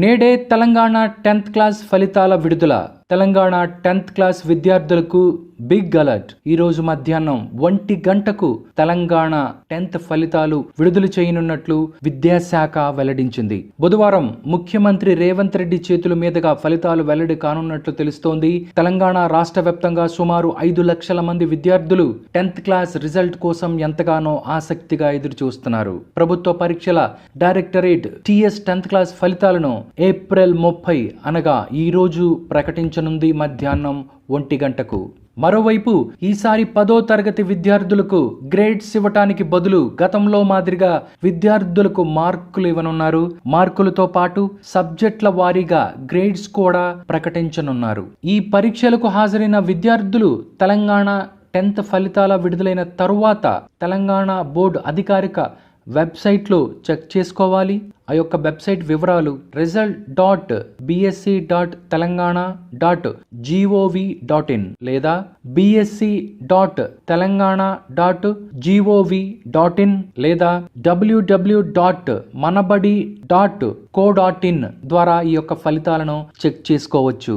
నేడే Telangana tenth class ఫలితాల విడుదల. తెలంగాణ టెన్త్ క్లాస్ విద్యార్థులకు బిగ్ అలర్ట్. ఈ రోజు మధ్యాహ్నం ఒంటి గంటకు తెలంగాణ టెన్త్ ఫలితాలు విడుదల చేయనున్నట్లు విద్యాశాఖ వెల్లడించింది. బుధవారం ముఖ్యమంత్రి రేవంత్ రెడ్డి చేతుల మీదుగా ఫలితాలు వెల్లడి కానున్నట్లు తెలుస్తోంది. తెలంగాణ రాష్ట్ర వ్యాప్తంగా సుమారు ఐదు లక్షల మంది విద్యార్థులు టెన్త్ క్లాస్ రిజల్ట్ కోసం ఎంతగానో ఆసక్తిగా ఎదురు చూస్తున్నారు ప్రభుత్వ పరీక్షల డైరెక్టరేట్ టిఎస్ టెన్త్ క్లాస్ ఫలితాలను ఏప్రిల్ ముప్పై అనగా ఈ రోజు ప్రకటించనుంది మధ్యాహ్నం ఒంటి గంటకు. మరోవైపు ఈసారి పదో తరగతి విద్యార్థులకు గ్రేడ్స్ ఇవ్వటానికి బదులు గతంలో మాదిరిగా విద్యార్థులకు మార్కులు ఇవ్వనున్నారు. మార్కులతో పాటు సబ్జెక్టుల వారీగా గ్రేడ్స్ కూడా ప్రకటించనున్నారు. ఈ పరీక్షలకు హాజరైన విద్యార్థులు తెలంగాణ టెన్త్ ఫలితాల విడుదలైన తరువాత తెలంగాణ బోర్డు అధికారిక వెబ్సైట్లో చెక్ చేసుకోవాలి. ఆ యొక్క వెబ్సైట్ వివరాలు result dot BSC dot Telangana dot gov dot in లేదా BSC dot Telangana dot gov dot in లేదా WWW dot Manabadi dot co dot in ద్వారా ఈ యొక్క ఫలితాలను చెక్ చేసుకోవచ్చు.